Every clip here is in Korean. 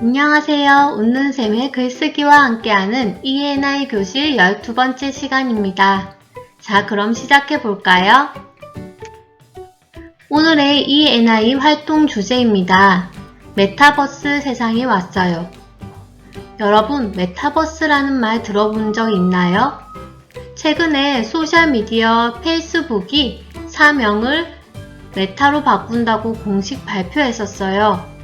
안녕하세요. 웃는샘의 글쓰기와 함께하는 ENI 교실 12번째 시간입니다. 자, 그럼 시작해 볼까요? 오늘의 ENI 활동 주제입니다. 메타버스 세상이 왔어요. 여러분, 메타버스라는 말 들어본 적 있나요? 최근에 소셜미디어 페이스북이 사명을 메타로 바꾼다고 공식 발표했었어요.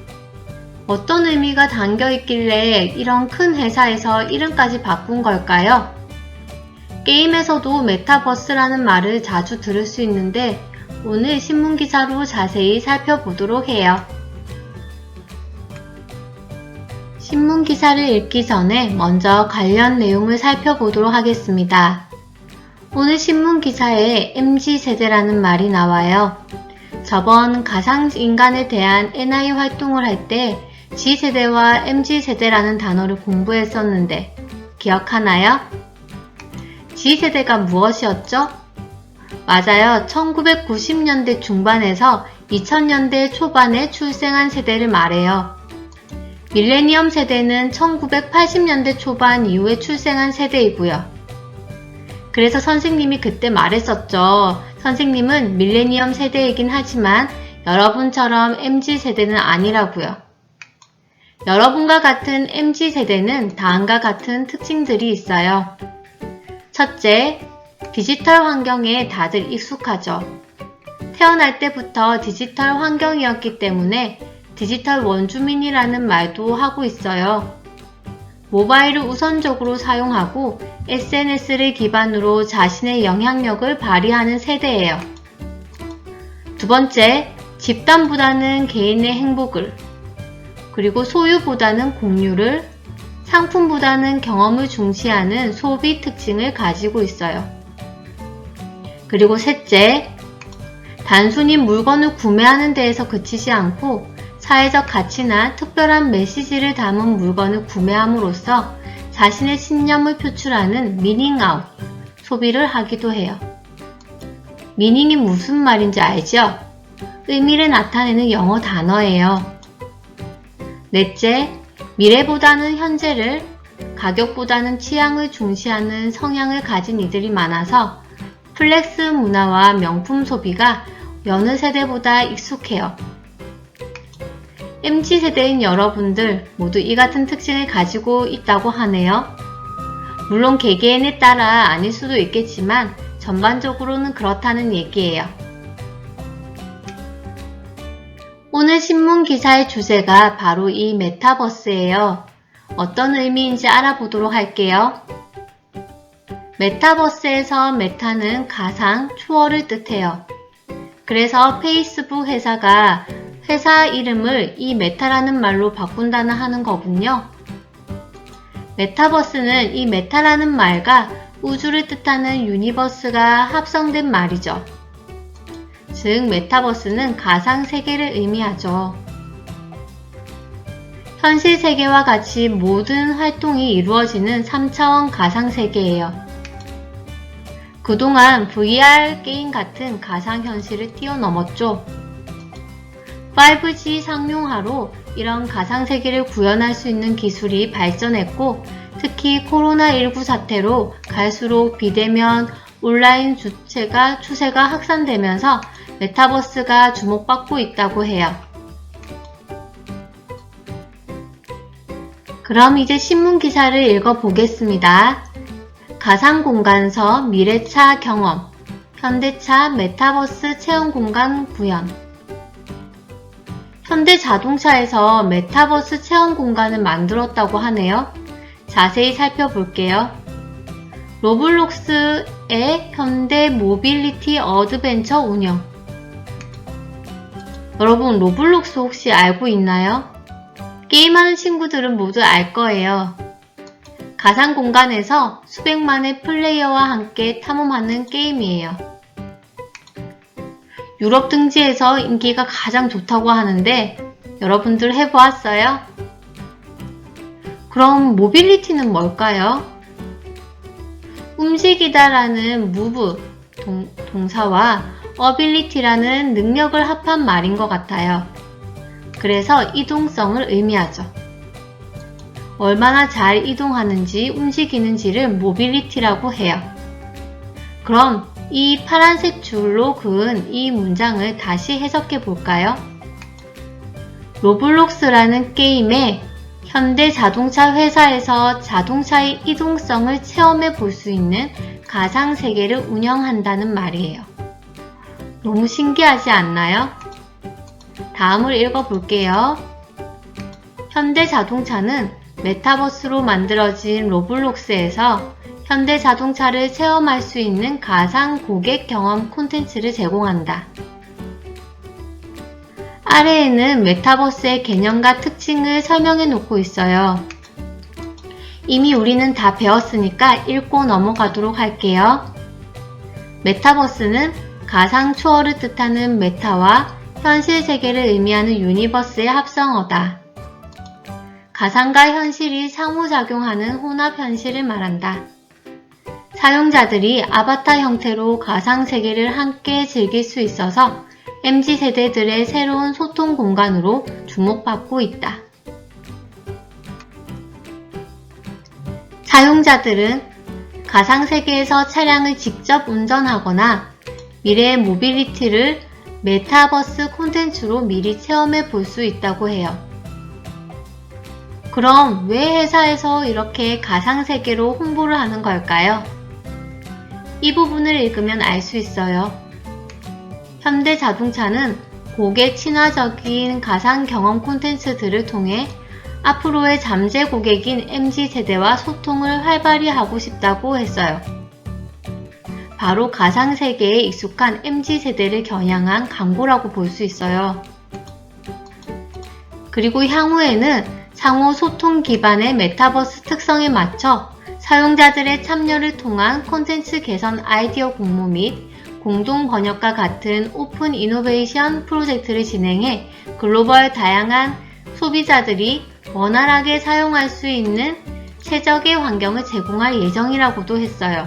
어떤 의미가 담겨 있길래 이런 큰 회사에서 이름까지 바꾼 걸까요? 게임에서도 메타버스라는 말을 자주 들을 수 있는데 오늘 신문 기사로 자세히 살펴보도록 해요. 신문 기사를 읽기 전에 먼저 관련 내용을 살펴보도록 하겠습니다. 오늘 신문 기사에 MZ세대라는 말이 나와요. 저번 가상인간에 대한 NI 활동을 할 때 G세대와 MZ세대라는 단어를 공부했었는데 기억하나요? G세대가 무엇이었죠? 맞아요. 1990년대 중반에서 2000년대 초반에 출생한 세대를 말해요. 밀레니엄 세대는 1980년대 초반 이후에 출생한 세대이고요. 그래서 선생님이 그때 말했었죠. 선생님은 밀레니엄 세대이긴 하지만 여러분처럼 MZ 세대는 아니라고요. 여러분과 같은 MZ 세대는 다음과 같은 특징들이 있어요. 첫째, 디지털 환경에 다들 익숙하죠. 태어날 때부터 디지털 환경이었기 때문에 디지털 원주민이라는 말도 하고 있어요. 모바일을 우선적으로 사용하고 SNS를 기반으로 자신의 영향력을 발휘하는 세대예요. 두 번째, 집단보다는 개인의 행복을, 그리고 소유보다는 공유를, 상품보다는 경험을 중시하는 소비 특징을 가지고 있어요. 그리고 셋째, 단순히 물건을 구매하는 데에서 그치지 않고 사회적 가치나 특별한 메시지를 담은 물건을 구매함으로써 자신의 신념을 표출하는 미닝아웃, 소비를 하기도 해요. 미닝이 무슨 말인지 알죠? 의미를 나타내는 영어 단어예요. 넷째, 미래보다는 현재를, 가격보다는 취향을 중시하는 성향을 가진 이들이 많아서 플렉스 문화와 명품 소비가 여느 세대보다 익숙해요. MZ세대인 여러분들 모두 이 같은 특징을 가지고 있다고 하네요. 물론 개개인에 따라 아닐 수도 있겠지만 전반적으로는 그렇다는 얘기예요. 오늘 신문 기사의 주제가 바로 이 메타버스예요. 어떤 의미인지 알아보도록 할게요. 메타버스에서 메타는 가상, 초월을 뜻해요. 그래서 페이스북 회사가 회사 이름을 이 메타라는 말로 바꾼다는 하는 거군요. 메타버스는 이 메타라는 말과 우주를 뜻하는 유니버스가 합성된 말이죠. 즉, 메타버스는 가상 세계를 의미하죠. 현실 세계와 같이 모든 활동이 이루어지는 3차원 가상 세계예요. 그동안 VR 게임 같은 가상 현실을 뛰어넘었죠. 5G 상용화로 이런 가상 세계를 구현할 수 있는 기술이 발전했고 특히 코로나19 사태로 갈수록 비대면 온라인 주체가 추세가 확산되면서 메타버스가 주목받고 있다고 해요. 그럼 이제 신문 기사를 읽어보겠습니다. 가상공간서 미래차 경험 현대차 메타버스 체험 공간 구현 현대 자동차에서 메타버스 체험 공간을 만들었다고 하네요. 자세히 살펴볼게요. 로블록스의 현대 모빌리티 어드벤처 운영. 여러분, 로블록스 혹시 알고 있나요? 게임하는 친구들은 모두 알 거예요. 가상 공간에서 수백만의 플레이어와 함께 탐험하는 게임이에요. 유럽 등지에서 인기가 가장 좋다고 하는데 여러분들 해보았어요? 그럼 모빌리티는 뭘까요? 움직이다라는 move 동, 동사와 ability라는 능력을 합한 말인 것 같아요. 그래서 이동성을 의미하죠. 얼마나 잘 이동하는지 움직이는지를 모빌리티라고 해요. 그럼 이 파란색 줄로 그은 이 문장을 다시 해석해 볼까요? 로블록스라는 게임에 현대 자동차 회사에서 자동차의 이동성을 체험해 볼 수 있는 가상 세계를 운영한다는 말이에요. 너무 신기하지 않나요? 다음을 읽어 볼게요. 현대 자동차는 메타버스로 만들어진 로블록스에서 현대 자동차를 체험할 수 있는 가상 고객 경험 콘텐츠를 제공한다. 아래에는 메타버스의 개념과 특징을 설명해 놓고 있어요. 이미 우리는 다 배웠으니까 읽고 넘어가도록 할게요. 메타버스는 가상 초월을 뜻하는 메타와 현실 세계를 의미하는 유니버스의 합성어다. 가상과 현실이 상호작용하는 혼합 현실을 말한다. 사용자들이 아바타 형태로 가상 세계를 함께 즐길 수 있어서 MZ 세대들의 새로운 소통 공간으로 주목받고 있다. 사용자들은 가상 세계에서 차량을 직접 운전하거나 미래의 모빌리티를 메타버스 콘텐츠로 미리 체험해 볼 수 있다고 해요. 그럼 왜 회사에서 이렇게 가상 세계로 홍보를 하는 걸까요? 이 부분을 읽으면 알 수 있어요. 현대 자동차는 고객 친화적인 가상 경험 콘텐츠들을 통해 앞으로의 잠재 고객인 MZ 세대와 소통을 활발히 하고 싶다고 했어요. 바로 가상 세계에 익숙한 MZ 세대를 겨냥한 광고라고 볼 수 있어요. 그리고 향후에는 상호 소통 기반의 메타버스 특성에 맞춰 사용자들의 참여를 통한 콘텐츠 개선 아이디어 공모 및 공동 번역과 같은 오픈 이노베이션 프로젝트를 진행해 글로벌 다양한 소비자들이 원활하게 사용할 수 있는 최적의 환경을 제공할 예정이라고도 했어요.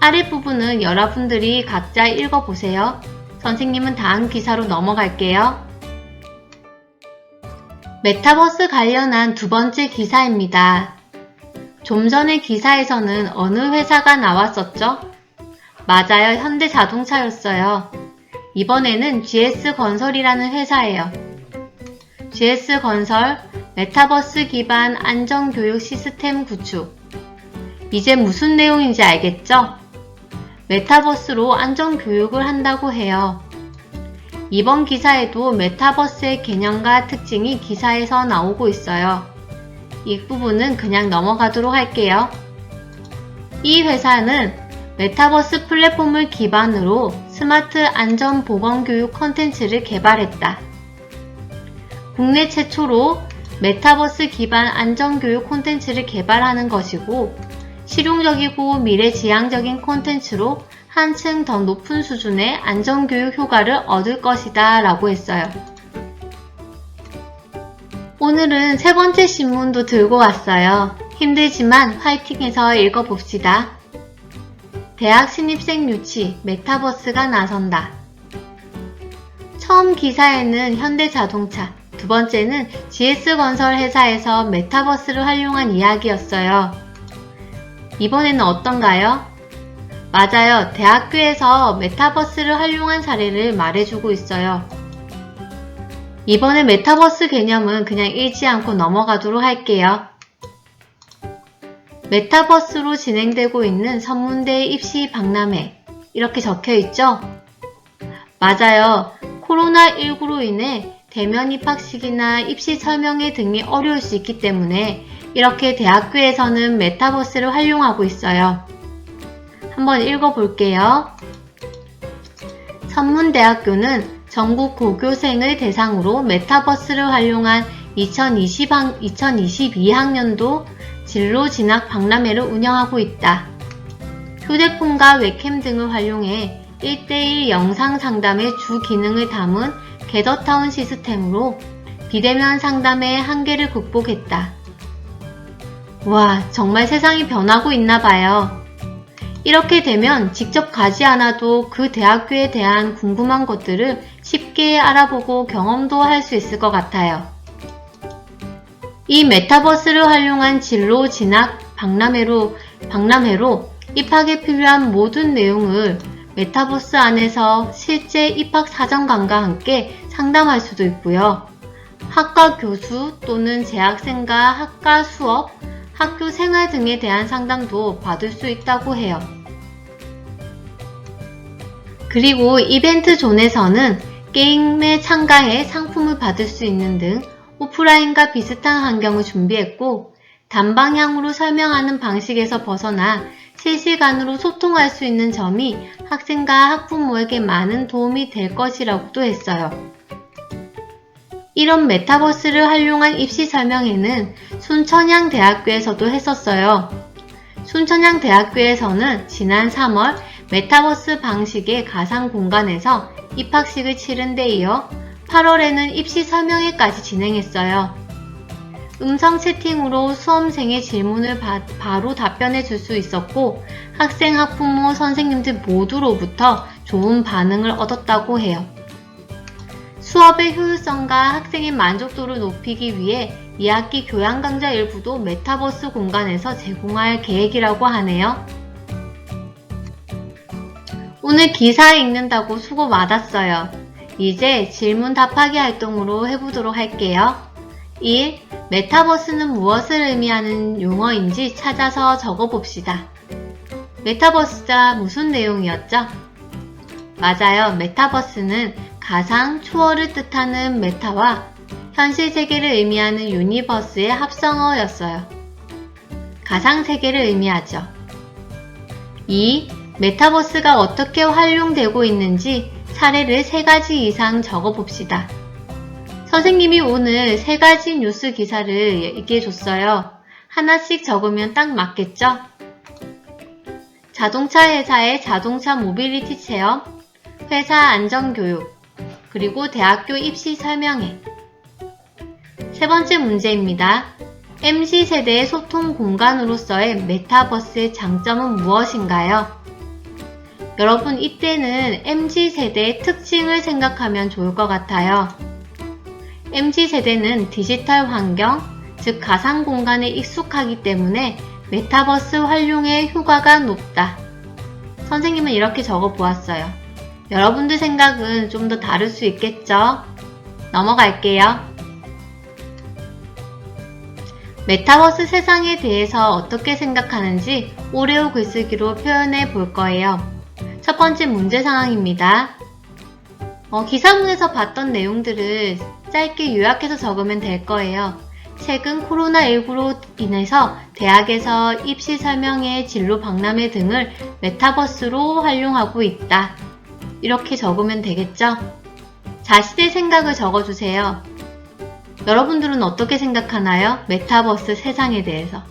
아랫부분은 여러분들이 각자 읽어보세요. 선생님은 다음 기사로 넘어갈게요. 메타버스 관련한 두 번째 기사입니다. 좀 전의 기사에서는 어느 회사가 나왔었죠? 맞아요. 현대자동차였어요. 이번에는 GS건설이라는 회사예요. GS건설 메타버스 기반 안전교육 시스템 구축. 이제 무슨 내용인지 알겠죠? 메타버스로 안전교육을 한다고 해요. 이번 기사에도 메타버스의 개념과 특징이 기사에서 나오고 있어요. 이 부분은 그냥 넘어가도록 할게요. 이 회사는 메타버스 플랫폼을 기반으로 스마트 안전 보건 교육 컨텐츠를 개발했다. 국내 최초로 메타버스 기반 안전 교육 콘텐츠를 개발하는 것이고 실용적이고 미래지향적인 콘텐츠로 한층 더 높은 수준의 안전교육 효과를 얻을 것이다 라고 했어요. 오늘은 세 번째 신문도 들고 왔어요. 힘들지만 화이팅해서 읽어봅시다. 대학 신입생 유치, 메타버스가 나선다. 처음 기사에는 현대자동차, 두 번째는 GS건설 회사에서 메타버스를 활용한 이야기였어요. 이번에는 어떤가요? 맞아요. 대학교에서 메타버스를 활용한 사례를 말해주고 있어요. 이번에 메타버스 개념은 그냥 읽지 않고 넘어가도록 할게요. 메타버스로 진행되고 있는 선문대 입시 박람회 이렇게 적혀 있죠? 맞아요. 코로나19로 인해 대면 입학식이나 입시 설명회 등이 어려울 수 있기 때문에 이렇게 대학교에서는 메타버스를 활용하고 있어요. 한번 읽어볼게요. 선문대학교는 전국 고교생을 대상으로 메타버스를 활용한 2020, 2022학년도 진로 진학 박람회를 운영하고 있다. 휴대폰과 웹캠 등을 활용해 1대1 영상 상담의 주 기능을 담은 게더타운 시스템으로 비대면 상담의 한계를 극복했다. 와, 정말 세상이 변하고 있나 봐요. 이렇게 되면 직접 가지 않아도 그 대학교에 대한 궁금한 것들을 쉽게 알아보고 경험도 할 수 있을 것 같아요. 이 메타버스를 활용한 진로 진학 박람회로, 박람회로 입학에 필요한 모든 내용을 메타버스 안에서 실제 입학 사정관과 함께 상담할 수도 있고요. 학과 교수 또는 재학생과 학과 수업, 학교 생활 등에 대한 상담도 받을 수 있다고 해요. 그리고 이벤트 존에서는 게임에 참가해 상품을 받을 수 있는 등 오프라인과 비슷한 환경을 준비했고 단방향으로 설명하는 방식에서 벗어나 실시간으로 소통할 수 있는 점이 학생과 학부모에게 많은 도움이 될 것이라고도 했어요. 이런 메타버스를 활용한 입시 설명회는 순천향대학교에서도 했었어요. 순천향대학교에서는 지난 3월 메타버스 방식의 가상 공간에서 입학식을 치른 데 이어 8월에는 입시 설명회까지 진행했어요. 음성 채팅으로 수험생의 질문을 바, 바로 답변해 줄 수 있었고 학생, 학부모, 선생님들 모두로부터 좋은 반응을 얻었다고 해요. 수업의 효율성과 학생의 만족도를 높이기 위해 2학기 교양 강좌 일부도 메타버스 공간에서 제공할 계획이라고 하네요. 오늘 기사 읽는다고 수고 많았어요. 이제 질문 답하기 활동으로 해보도록 할게요. 1. 메타버스는 무엇을 의미하는 용어인지 찾아서 적어봅시다. 메타버스가 무슨 내용이었죠? 맞아요. 메타버스는 가상, 초월을 뜻하는 메타와 현실 세계를 의미하는 유니버스의 합성어였어요. 가상 세계를 의미하죠. 2. 메타버스가 어떻게 활용되고 있는지 사례를 3가지 이상 적어봅시다. 선생님이 오늘 3가지 뉴스 기사를 얘기해 줬어요. 하나씩 적으면 딱 맞겠죠? 자동차 회사의 자동차 모빌리티 체험, 회사 안전교육, 그리고 대학교 입시 설명회. 세 번째 문제입니다. MZ세대의 소통 공간으로서의 메타버스의 장점은 무엇인가요? 여러분 이때는 MZ세대의 특징을 생각하면 좋을 것 같아요. MZ세대는 디지털 환경, 즉 가상 공간에 익숙하기 때문에 메타버스 활용의 효과가 높다. 선생님은 이렇게 적어 보았어요. 여러분들 생각은 좀 더 다를 수 있겠죠? 넘어갈게요. 메타버스 세상에 대해서 어떻게 생각하는지 오레오 글쓰기로 표현해 볼 거예요. 첫 번째 문제 상황입니다. 어, 기사문에서 봤던 내용들을 짧게 요약해서 적으면 될 거예요. 최근 코로나19로 인해서 대학에서 입시 설명회, 진로 박람회 등을 메타버스로 활용하고 있다. 이렇게 적으면 되겠죠? 자신의 생각을 적어주세요. 여러분들은 어떻게 생각하나요? 메타버스 세상에 대해서.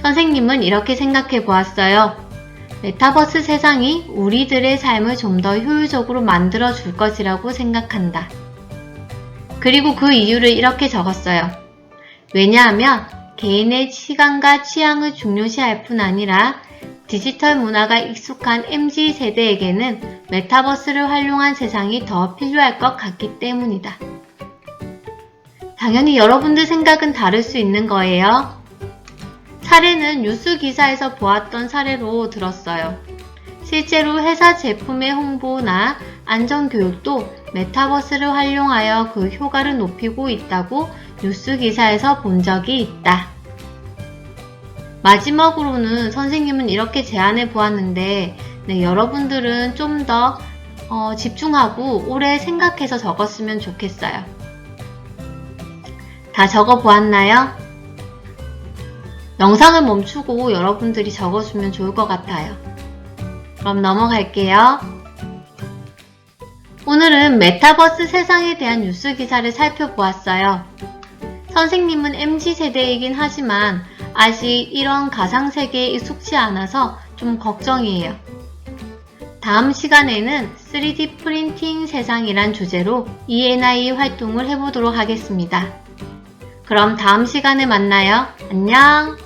선생님은 이렇게 생각해 보았어요. 메타버스 세상이 우리들의 삶을 좀 더 효율적으로 만들어 줄 것이라고 생각한다. 그리고 그 이유를 이렇게 적었어요. 왜냐하면 개인의 시간과 취향을 중요시할 뿐 아니라 디지털 문화가 익숙한 MZ 세대에게는 메타버스를 활용한 세상이 더 필요할 것 같기 때문이다. 당연히 여러분들 생각은 다를 수 있는 거예요. 사례는 뉴스 기사에서 보았던 사례로 들었어요. 실제로 회사 제품의 홍보나 안전교육도 메타버스를 활용하여 그 효과를 높이고 있다고 뉴스 기사에서 본 적이 있다. 마지막으로는 선생님은 이렇게 제안해 보았는데 네, 여러분들은 좀더 어, 집중하고 오래 생각해서 적었으면 좋겠어요. 다 적어 보았나요? 영상을 멈추고 여러분들이 적어주면 좋을 것 같아요. 그럼 넘어갈게요. 오늘은 메타버스 세상에 대한 뉴스 기사를 살펴보았어요. 선생님은 MZ세대이긴 하지만 아직 이런 가상세계에 익숙치 않아서 좀 걱정이에요. 다음 시간에는 3D 프린팅 세상이란 주제로 ENI 활동을 해보도록 하겠습니다. 그럼 다음 시간에 만나요. 안녕!